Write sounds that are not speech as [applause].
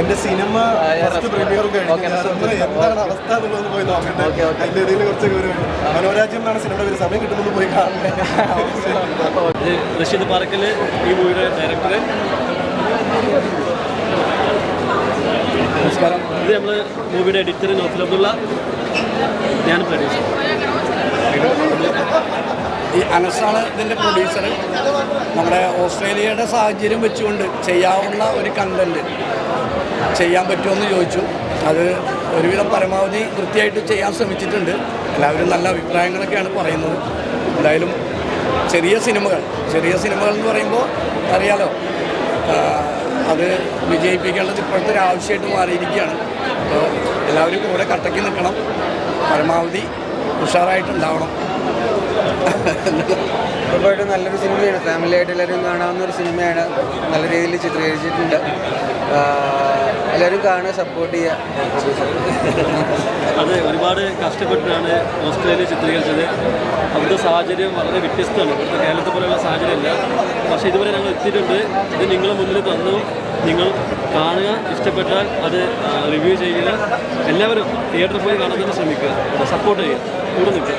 എന്റെ cinema first premier എന്താണ് അവസ്ഥ എന്നുള്ളത് പോയി നോക്കട്ടെ. അതിന്റെ ഇടയിൽ കുറച്ച് മനോരാജ്യം എന്നാണ് സിനിമയുടെ പേര്. സമയം കിട്ടുന്നത് പോയി കാണണ്ടേ [laughs] റഷീദ് പാറക്കൽ ഈ മൂവിയുടെ ഡയറക്ടർ നമസ്കാരം. ഇത് നമ്മൾ മൂവിയുടെ എഡിറ്റർ നോഫിൽ അബ്ദുള്ള. ഞാൻ പ്രൊഡ്യൂസർ ഈ അനസാണ് ഇതിന്റെ പ്രൊഡ്യൂസർ നമ്മുടെ ഓസ്ട്രേലിയയുടെ സാഹചര്യം വെച്ചുകൊണ്ട് ചെയ്യാവുന്ന ഒരു കണ്ടന്റ് ചെയ്യാൻ പറ്റുമെന്ന് ചോദിച്ചു. അത് ഒരുവിധം പരമാവധി വൃത്തിയായിട്ട് ചെയ്യാൻ ശ്രമിച്ചിട്ടുണ്ട്. എല്ലാവരും നല്ല അഭിപ്രായങ്ങളൊക്കെയാണ് പറയുന്നത്. എന്തായാലും ചെറിയ സിനിമകൾ ചെറിയ സിനിമകൾ എന്ന് പറയുമ്പോൾ അറിയാലോ അത് വിജയിപ്പിക്കേണ്ടത് ഇപ്പോഴത്തെ ഒരു ആവശ്യമായിട്ട് മാറിയിരിക്കുകയാണ്. അപ്പോൾ എല്ലാവരും കൂടെ കട്ടയ്ക്ക് നിൽക്കണം. പരമാവധി ഉഷാറായിട്ടുണ്ടാവണം. ഉറപ്പായിട്ടും നല്ലൊരു സിനിമയാണ്. ഫാമിലി ആയിട്ട് എല്ലാവരും കാണാവുന്ന ഒരു സിനിമയാണ്. നല്ല രീതിയിൽ ചിത്രീകരിച്ചിട്ടുണ്ട്. എല്ലാവരും കാണുക സപ്പോർട്ട് ചെയ്യുക. അത് ഒരുപാട് കഷ്ടപ്പെട്ടാണ് ഓസ്ട്രേലിയ ചിത്രീകരിച്ചത്. അവിടുത്തെ സാഹചര്യം വളരെ വ്യത്യസ്തമാണ്. ഇവിടുത്തെ കേരളത്തെ പോലെയുള്ള സാഹചര്യമല്ല. പക്ഷെ ഇതുവരെ ഞങ്ങൾ എത്തിയിട്ടുണ്ട്. ഇത് നിങ്ങളെ മുന്നിൽ തന്നു. നിങ്ങൾ കാണുക ഇഷ്ടപ്പെട്ടാൽ അത് റിവ്യൂ ചെയ്യുക. എല്ലാവരും തിയേറ്ററിൽ പോയി കാണാൻ തന്നെ ശ്രമിക്കുക. സപ്പോർട്ട് ചെയ്യുക. കൂടെ നിൽക്കുക.